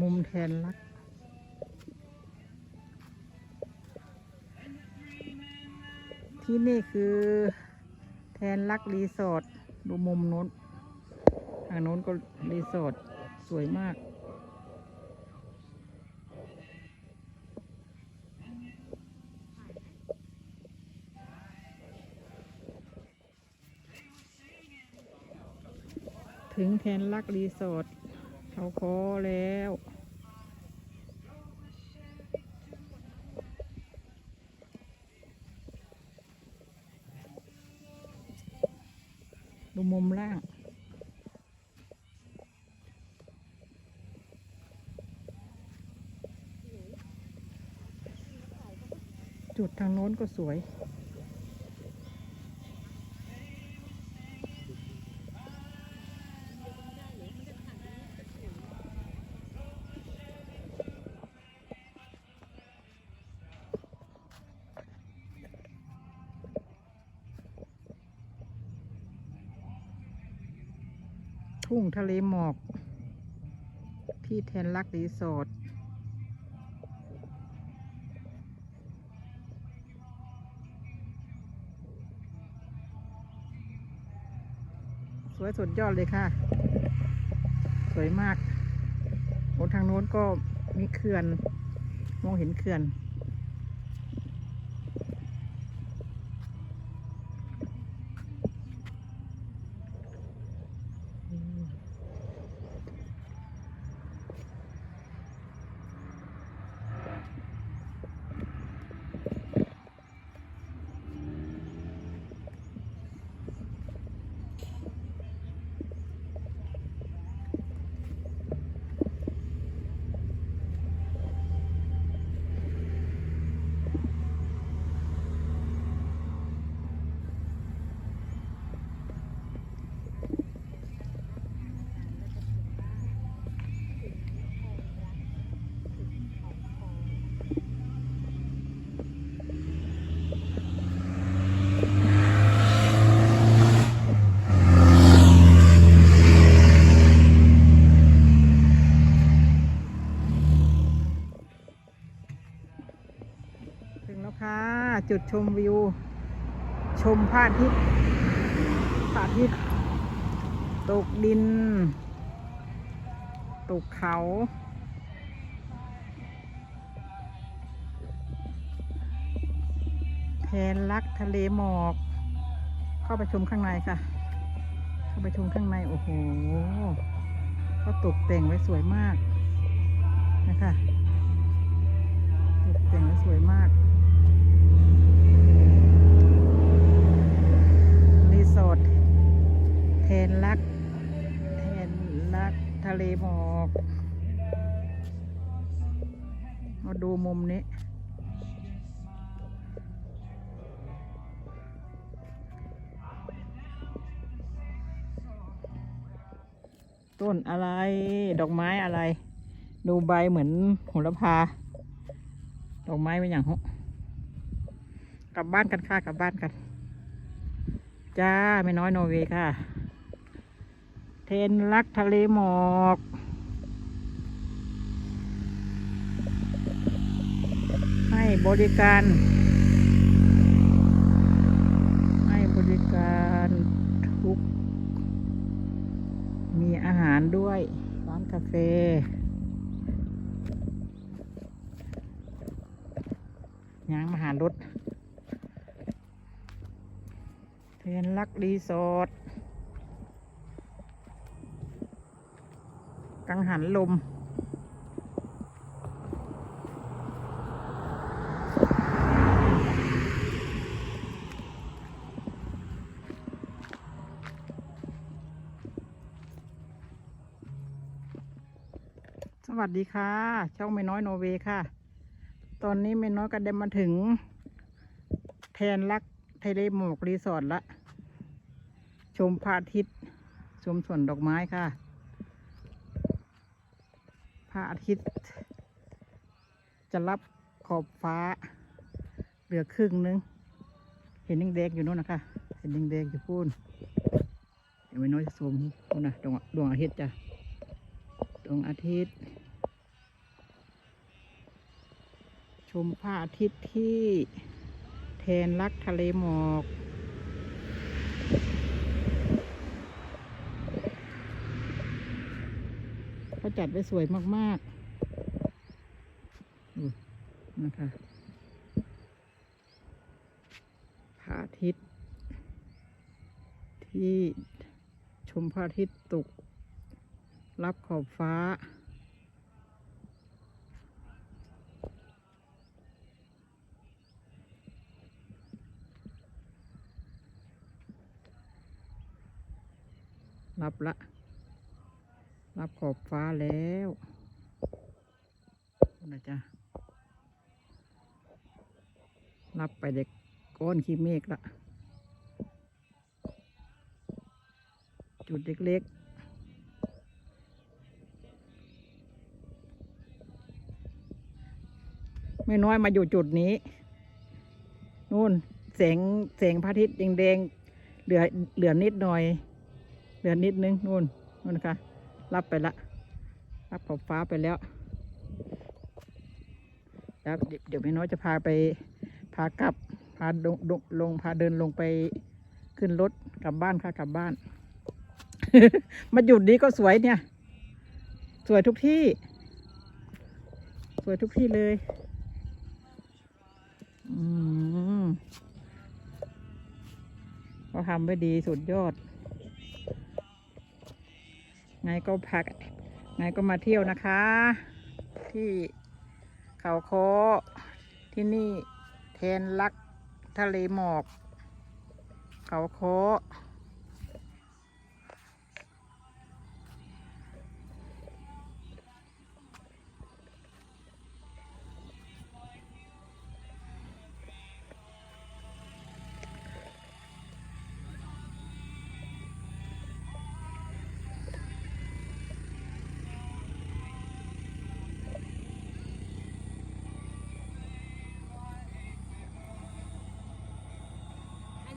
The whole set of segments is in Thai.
มุมแทนรัก ที่นี่คือแทนรักรีสอร์ทดูมุมโน้นทางโน้นก็รีสอร์ทสวยมาก ถึงแทนรักรีสอร์ท เขาคอแล้วดูมุมล่าง จุดทางโน้นก็สวย ทุ่งทะเลหมอก ที่แทนรักรีสอร์ทสวยสุดยอดเลยค่ะ สวยมากบนทางโน้นก็มีเขื่อน มองเห็นเขื่อน ถึงแล้วค่ะ จุ ดชมวิว ชมพระอาทิตย์พระอาทิตย์ตกดิน ตกเขา แทนลักทะเลหมอก เข้าไปชมข้างในค่ะ เข้าไปชมข้างใน โอ้โหเขาตกแต่งไว้สวยมากนะคะ ตกแต่งไว้สวยมาก รีสอร์ท แทนรักแทนรักทะเลหมอกมาดูมุมนี้ ต้นอะไร ดอกไม้อะไร ดูใบเหมือนโหระพา ดอกไม้เป็นอย่างฮะกลับบ้านกันค่ะ กลับบ้านกัน จ้า ไม่น้อยโนเวย์ค่ะ เทนรักทะเลหมอกให้บริการ ให้บริการทุก มีอาหารด้วยร้านกาแฟยางมาหารถเทนลักรีสอร์ทกั งหันลม สวัสดีค่ะ ช่องไม่น้อยโนเวค่ะ ตอนนี้ไม่น้อยก็ได้มาถึง แทนรักไทเลหมอกรีสอร์ทละ ชมพระอาทิตย์ ชมสวนดอกไม้ค่ะ ระอาทิตย์ จะรับขอบฟ้า เหลือครึ่งนึง เห็นยิ่งแดงอยู่นู้นนะคะ เห็นยิ่งแดงอยู่พูนเห็นไว้น้อยสมพูนนะดวงดวงอาทิตย์จ้ะดวงอาทิตย์ ชมพระอาทิตย์ที่ แทนรักทะเลหมอก เขาจัดไว้สวยมากๆนะคะพระอาทิตย์ ที่ชมพระอาทิตย์ตก รับขอบฟ้ารับละ รับขอบฟ้าแล้วนะจ๊ะรับไปเด็กก้อนขี้เมฆละจุดเล็กๆ ไม่น้อยมาอยู่จุดนี้ นู่นแสงแสงพระอาทิตย์แดงๆเหลือเหลือนิดหน่อย เหลือนิดนึงนู่นนู่นนะคะ รับไปละ รับขอบฟ้าไปแล้ว แล้วเดี๋ยวเดี๋ยวไม่น้อยจะพาไปพากลับพาลงลงลงพาเดินลงไปขึ้นรถกลับบ้านค่ะกลับบ้าน มาหยุดนี้ก็สวยเนี่ย สวยทุกที่ สวยทุกที่เลยอืมเขาทำไว้ดีสุดยอด ไงก็พักไงก็มาเที่ยวนะคะ ที่เขาโคอที่นี่แทนลักทะเลหมอก เขาโค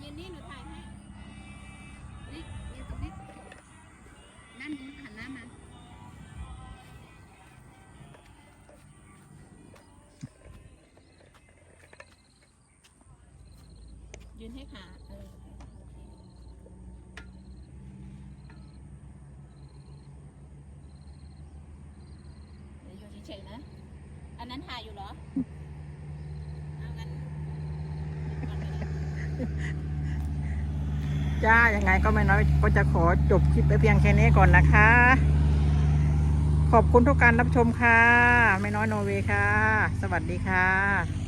ยืนนี่หนูถ่ายให้นี่ยืนตรงนี้ด้านนู้นหันหน้ามายืนให้ขาเอออยู่เฉยๆนะ อันนั้นถ่ายอยู่เหรอ เอางั้นหยุดก่อนก็ได้ จ้ายังไงก็ไม่น้อยก็จะขอจบคลิปไปเพียงแค่นี้ก่อนนะคะ ขอบคุณทุกการรับชมค่ะ ไม่น้อยโนเวย์ค่ะ สวัสดีค่ะ